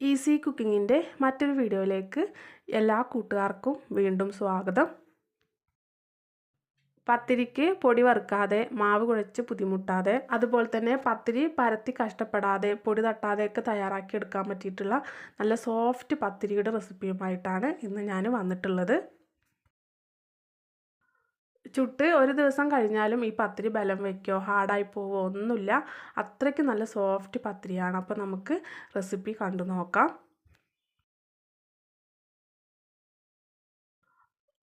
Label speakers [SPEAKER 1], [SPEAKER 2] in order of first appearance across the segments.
[SPEAKER 1] Easy കുക്കിങ്ങിന്റെ മറ്റൊരു വീഡിയോയിലേക്ക് എല്ലാ കൂട്ടുകാർക്കും വീണ്ടും സ്വാഗതം. പത്തിരിക്ക് പൊടി വറുക്കാതെ മാവ് കുഴച്ച് ബുദ്ധിമുട്ടാതെ അതുപോലെ തന്നെ പത്തിരി പരത്തി കഷ്ടപ്പെടാതെ പൊടി തട്ടാതെയൊക്കെ തയ്യാറാക്കി എടുക്കാൻ പറ്റിയിട്ടുള്ള നല്ല സോഫ്റ്റ് പത്തിരിയുടെ റെസിപ്പിയുമായിട്ടാണ് ഇന്ന് ഞാൻ വന്നിട്ടുള്ളത്. ചുട്ട് ഒരു ദിവസം കഴിഞ്ഞാലും ഈ പത്തിരി ബലം വയ്ക്കോ ഹാർഡായി പോവോ ഒന്നുമില്ല. അത്രയ്ക്ക് നല്ല സോഫ്റ്റ് പത്തിരിയാണ്. അപ്പോൾ നമുക്ക് റെസിപ്പി കണ്ടു നോക്കാം.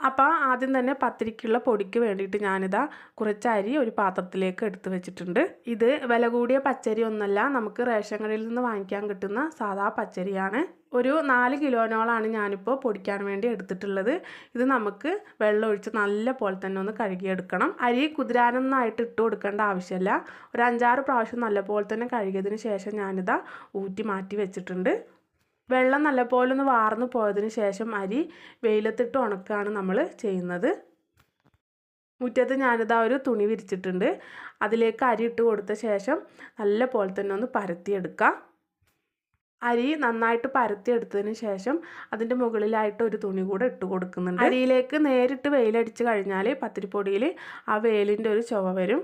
[SPEAKER 1] അപ്പോൾ ആദ്യം തന്നെ പത്തിരിക്കുള്ള പൊടിക്ക് വേണ്ടിയിട്ട് ഞാനിതാ കുറച്ച് അരി ഒരു പാത്രത്തിലേക്ക് എടുത്തു വെച്ചിട്ടുണ്ട്. ഇത് വില കൂടിയ പച്ചരി ഒന്നല്ല നമുക്ക് റേഷൻ കടയിൽ നിന്ന് വാങ്ങിക്കാൻ കിട്ടുന്ന സാധാ പച്ചരിയാണ്. ഒരു നാല് കിലോനോളാണ് ഞാനിപ്പോൾ പൊടിക്കാൻ വേണ്ടി എടുത്തിട്ടുള്ളത്. ഇത് നമുക്ക് വെള്ളം ഒഴിച്ച് നല്ല പോലെ തന്നെ ഒന്ന് കഴുകിയെടുക്കണം. അരി കുതിരാനൊന്നായിട്ട് ഇട്ട് കൊടുക്കേണ്ട ആവശ്യമില്ല ഒരു അഞ്ചാറ് പ്രാവശ്യം നല്ല പോലെ തന്നെ കഴുകിയതിന് ശേഷം ഞാനിതാ ഊറ്റി മാറ്റി വെച്ചിട്ടുണ്ട്. വെള്ളം നല്ലപോലെ ഒന്ന് വാർന്നു പോയതിന് ശേഷം അരി വെയിലത്തിട്ട് ഉണക്കുകയാണ് നമ്മൾ ചെയ്യുന്നത്. മുറ്റത്ത് ഞാനിതാ ഒരു തുണി വിരിച്ചിട്ടുണ്ട്. അതിലേക്ക് അരി ഇട്ട് കൊടുത്ത ശേഷം നല്ല പോലെ തന്നെ ഒന്ന് പരത്തിയെടുക്കാം. അരി നന്നായിട്ട് പരത്തിയെടുത്തതിന് ശേഷം അതിന്റെ മുകളിലായിട്ട് ഒരു തുണി കൂടെ ഇട്ട് കൊടുക്കുന്നുണ്ട്. അരിയിലേക്ക് നേരിട്ട് വെയിലടിച്ച് കഴിഞ്ഞാൽ പത്തിരിപ്പൊടിയിൽ ആ വെയിലിന്റെ ഒരു ചുവ വരും.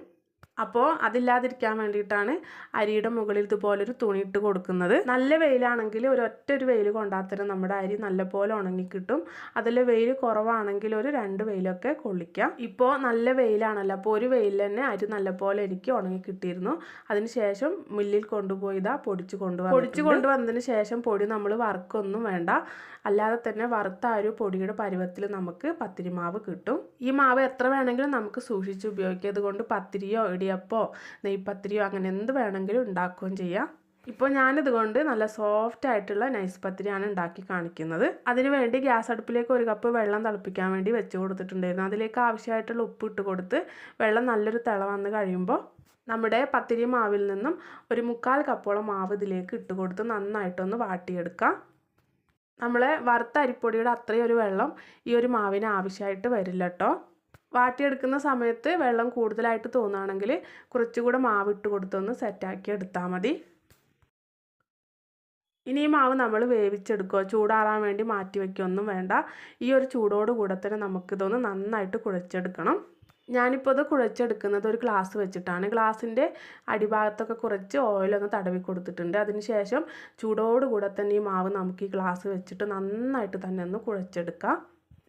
[SPEAKER 1] അപ്പോൾ അതില്ലാതിരിക്കാൻ വേണ്ടിയിട്ടാണ് അരിയുടെ മുകളിൽ ഇതുപോലൊരു തുണി ഇട്ട് കൊടുക്കുന്നത്. നല്ല വെയിലാണെങ്കിൽ ഒരു ഒറ്റ ഒരു വെയിൽ കൊണ്ടാത്തരം നമ്മുടെ അരി നല്ലപോലെ ഉണങ്ങി കിട്ടും അതിൽ വെയിൽ കുറവാണെങ്കിൽ ഒരു രണ്ട് വെയിലൊക്കെ കൊള്ളിക്കാം. ഇപ്പോൾ നല്ല വെയിലാണല്ലോ. അപ്പോൾ ഒരു വെയിൽ തന്നെ അരി നല്ലപോലെ എനിക്ക് ഉണങ്ങി കിട്ടിയിരുന്നു അതിനുശേഷം മില്ലിൽ കൊണ്ടുപോയി ഇതാ പൊടിച്ച് കൊണ്ടുവന്നു പൊടിച്ച് കൊണ്ടുവന്നതിന് ശേഷം പൊടി നമ്മൾ വറുക്കൊന്നും വേണ്ട. അല്ലാതെ തന്നെ വറുത്ത ആ ഒരു പൊടിയുടെ പരുവത്തിൽ നമുക്ക് പത്തിരി മാവ് കിട്ടും. ഈ മാവ് എത്ര വേണമെങ്കിലും നമുക്ക് സൂക്ഷിച്ച് ഉപയോഗിക്കാം. അതുകൊണ്ട് പത്തിരിയോ ഇടിയപ്പോ നെയ്പത്തിരിയോ അങ്ങനെ എന്ത് വേണമെങ്കിലും ഉണ്ടാക്കുകയും ചെയ്യാം. ഇപ്പോൾ ഞാനിതുകൊണ്ട് നല്ല സോഫ്റ്റ് ആയിട്ടുള്ള നൈസ് പത്തിരിയാണ് ഉണ്ടാക്കി കാണിക്കുന്നത്. അതിനുവേണ്ടി ഗ്യാസ് അടുപ്പിലേക്ക് ഒരു കപ്പ് വെള്ളം തിളപ്പിക്കാൻ വേണ്ടി വെച്ച് കൊടുത്തിട്ടുണ്ടായിരുന്നു. അതിലേക്ക് ആവശ്യമായിട്ടുള്ള ഉപ്പ് ഇട്ട് കൊടുത്ത് വെള്ളം നല്ലൊരു തിള വന്ന് കഴിയുമ്പോൾ നമ്മുടെ പത്തിരി മാവിൽ നിന്നും ഒരു മുക്കാൽ കപ്പോളം മാവ് ഇതിലേക്ക് ഇട്ട് കൊടുത്ത് നന്നായിട്ടൊന്ന് വാട്ടിയെടുക്കാം. നമ്മളെ വറുത്ത അരിപ്പൊടിയുടെ അത്രയും ഒരു വെള്ളം ഈ ഒരു മാവിന് ആവശ്യമായിട്ട് വരില്ല കേട്ടോ വാട്ടിയെടുക്കുന്ന സമയത്ത് വെള്ളം കൂടുതലായിട്ട് തോന്നുകയാണെങ്കിൽ കുറച്ചുകൂടെ മാവ് ഇട്ട് കൊടുത്തൊന്ന് സെറ്റാക്കി എടുത്താൽ മതി. ഇനി ഈ മാവ് നമ്മൾ വേവിച്ചെടുക്കുക. ചൂടാറാൻ വേണ്ടി മാറ്റി വയ്ക്കുകയൊന്നും വേണ്ട. ഈ ഒരു ചൂടോട് കൂടെ തന്നെ നമുക്കിതൊന്ന് നന്നായിട്ട് കുഴച്ചെടുക്കണം. ഞാനിപ്പോൾ ഇത് കുഴച്ചെടുക്കുന്നത് ഒരു ഗ്ലാസ് വെച്ചിട്ടാണ്. ഗ്ലാസിന്റെ അടിഭാഗത്തൊക്കെ കുറച്ച് ഓയിലൊന്ന് തടവി കൊടുത്തിട്ടുണ്ട്. അതിനുശേഷം ചൂടോടുകൂടെ തന്നെ ഈ മാവ് നമുക്ക് ഈ ഗ്ലാസ് വെച്ചിട്ട് നന്നായിട്ട് തന്നെ ഒന്ന് കുഴച്ചെടുക്കാം.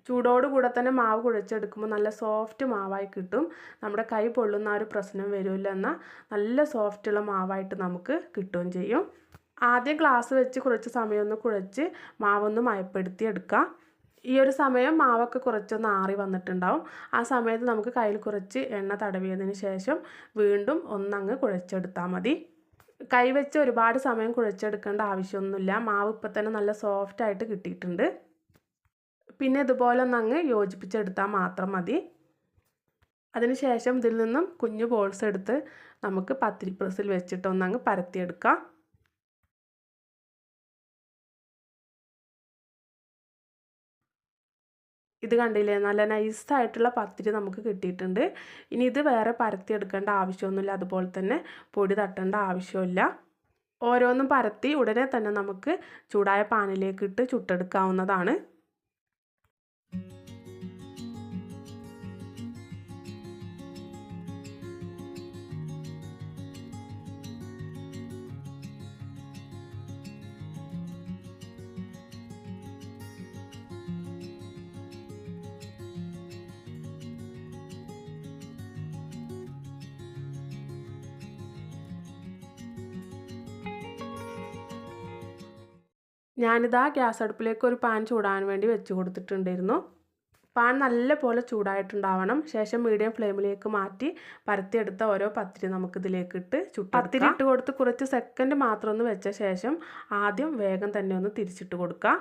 [SPEAKER 1] ചൂടോടുകൂടെ തന്നെ മാവ് കുഴച്ചെടുക്കുമ്പോൾ നല്ല സോഫ്റ്റ് മാവായി കിട്ടും. നമ്മുടെ കൈ പൊള്ളുന്ന ആ ഒരു പ്രശ്നം വരില്ല എന്നാൽ നല്ല സോഫ്റ്റുള്ള മാവായിട്ട് നമുക്ക് കിട്ടുകയും ചെയ്യും. ആദ്യം ഗ്ലാസ് വെച്ച് കുറച്ച് സമയം ഒന്ന് കുഴച്ച് മാവൊന്ന് മയപ്പെടുത്തി എടുക്കാം ഈ ഒരു സമയം മാവൊക്കെ കുറച്ചൊന്ന് ആറി വന്നിട്ടുണ്ടാവും. ആ സമയത്ത് നമുക്ക് കയ്യിൽ കുറച്ച് എണ്ണ തടവിയതിന് ശേഷം വീണ്ടും ഒന്നങ്ങ് കുഴച്ചെടുത്താൽ മതി. കൈ വെച്ച് ഒരുപാട് സമയം കുഴച്ചെടുക്കേണ്ട ആവശ്യമൊന്നുമില്ല. മാവ് ഇപ്പം തന്നെ നല്ല സോഫ്റ്റായിട്ട് കിട്ടിയിട്ടുണ്ട്. പിന്നെ ഇതുപോലെ ഒന്ന് അങ്ങ് യോജിപ്പിച്ചെടുത്താൽ മാത്രം മതി. അതിനുശേഷം ഇതിൽ നിന്നും കുഞ്ഞു ബോൾസ് എടുത്ത് നമുക്ക് പത്തിരി പ്രസ്സിൽ വെച്ചിട്ട് ഒന്നങ്ങ് പരത്തിയെടുക്കാം. ഇത് കണ്ടില്ലേ? നല്ല നൈസായിട്ടുള്ള പത്തിരി നമുക്ക് കിട്ടിയിട്ടുണ്ട്. ഇനി ഇത് വേറെ പരത്തിയെടുക്കേണ്ട ആവശ്യമൊന്നുമില്ല. അതുപോലെ തന്നെ പൊടി തട്ടേണ്ട ആവശ്യമില്ല ഓരോന്നും പരത്തി ഉടനെ തന്നെ നമുക്ക് ചൂടായ പാനിലേക്കിട്ട് ചുട്ടെടുക്കാവുന്നതാണ്. ഞാനിതാ ഗ്യാസ് അടുപ്പിലേക്ക് ഒരു പാൻ ചൂടാൻ വേണ്ടി വെച്ച് കൊടുത്തിട്ടുണ്ടായിരുന്നു. പാൻ നല്ല പോലെ ചൂടായിട്ടുണ്ടാവണം. ശേഷം മീഡിയം ഫ്ലെയിമിലേക്ക് മാറ്റി പരത്തിയെടുത്ത ഓരോ പത്തിരി നമുക്കിതിലേക്ക് ഇട്ട് ചുട്ട് പത്തിരി ഇട്ട് കൊടുത്ത് കുറച്ച് സെക്കൻഡ് മാത്രം ഒന്ന് വെച്ച ശേഷം ആദ്യം വേഗം തന്നെ ഒന്ന് തിരിച്ചിട്ട് കൊടുക്കുക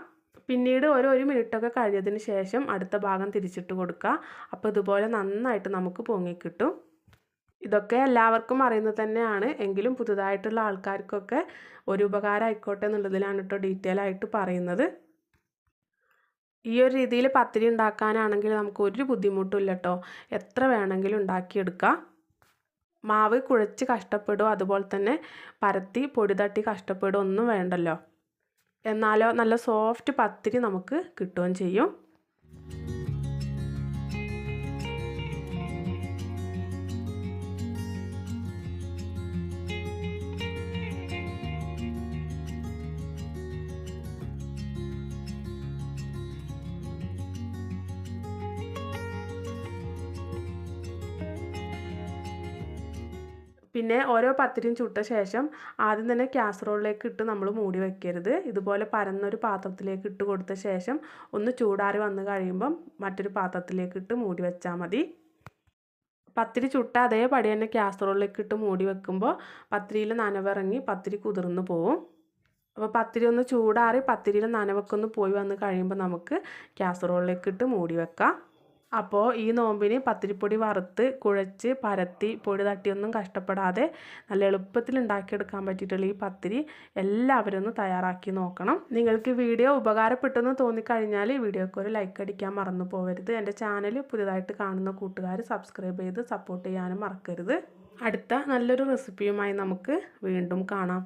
[SPEAKER 1] പിന്നീട് ഓരോ ഒരു മിനിറ്റൊക്കെ കഴിഞ്ഞതിന് ശേഷം അടുത്ത ഭാഗം തിരിച്ചിട്ട് കൊടുക്കുക അപ്പോൾ ഇതുപോലെ നന്നായിട്ട് നമുക്ക് പൊങ്ങിക്കിട്ടും ഇതൊക്കെ എല്ലാവർക്കും അറിയുന്നത് തന്നെയാണ്. എങ്കിലും പുതുതായിട്ടുള്ള ആൾക്കാർക്കൊക്കെ ഒരു ഉപകാരം ആയിക്കോട്ടെ എന്നുള്ളതിലാണ് കേട്ടോ ഡീറ്റെയിൽ ആയിട്ട് പറയുന്നത്. ഈ ഒരു രീതിയിൽ പത്തിരി ഉണ്ടാക്കാനാണെങ്കിൽ നമുക്ക് ഒരു ബുദ്ധിമുട്ടില്ല കേട്ടോ. എത്ര വേണമെങ്കിലും ഉണ്ടാക്കിയെടുക്കാം. മാവ് കുഴച്ച് കഷ്ടപ്പെടും. അതുപോലെ തന്നെ പരത്തി പൊടി തട്ടി കഷ്ടപ്പെടും. ഒന്നും വേണ്ടല്ലോ. എന്നാലോ നല്ല സോഫ്റ്റ് പത്തിരി നമുക്ക് കിട്ടുകയും ചെയ്യും. പിന്നെ ഓരോ പത്തിരിയും ചുട്ട ശേഷം ആദ്യം തന്നെ കാസറോളിലേക്ക് ഇട്ട് നമ്മൾ മൂടി വെക്കരുത്. ഇതുപോലെ പരന്നൊരു പാത്രത്തിലേക്ക് ഇട്ട് കൊടുത്ത ശേഷം ഒന്ന് ചൂടാറി വന്ന് കഴിയുമ്പം മറ്റൊരു പാത്രത്തിലേക്ക് ഇട്ട് മൂടി വെച്ചാൽ മതി. പത്തിരി ചുട്ട അതേപടി തന്നെ കാസറോളിലേക്ക് ഇട്ട് മൂടി വെക്കുമ്പോൾ പത്തിരിയിൽ നനവിറങ്ങി പത്തിരി കുതിർന്നു പോവും. അപ്പോൾ പത്തിരി ഒന്ന് ചൂടാറി പത്തിരിയിൽ നനവൊക്കെ ഒന്ന് പോയി വന്ന് കഴിയുമ്പോൾ നമുക്ക് കാസറോളിലേക്ക് ഇട്ട് മൂടി വെക്കാം. അപ്പോൾ ഈ നോമ്പിന് പത്തിരിപ്പൊടി വറുത്ത് കുഴച്ച് പരത്തി പൊടി തട്ടിയൊന്നും കഷ്ടപ്പെടാതെ നല്ല എളുപ്പത്തിൽ ഉണ്ടാക്കിയെടുക്കാൻ പറ്റിയിട്ടുള്ള ഈ പത്തിരി എല്ലാവരും ഒന്ന് തയ്യാറാക്കി നോക്കണം. നിങ്ങൾക്ക് വീഡിയോ ഉപകാരപ്പെട്ടെന്ന് തോന്നിക്കഴിഞ്ഞാൽ വീഡിയോക്ക് ഒരു ലൈക്ക് അടിക്കാൻ മറന്നു പോകരുത് എന്റെ ചാനൽ പുതിയതായിട്ട് കാണുന്ന കൂട്ടുകാർ സബ്സ്ക്രൈബ് ചെയ്ത് സപ്പോർട്ട് ചെയ്യാനും മറക്കരുത്. അടുത്ത നല്ലൊരു റെസിപ്പിയുമായി നമുക്ക് വീണ്ടും കാണാം.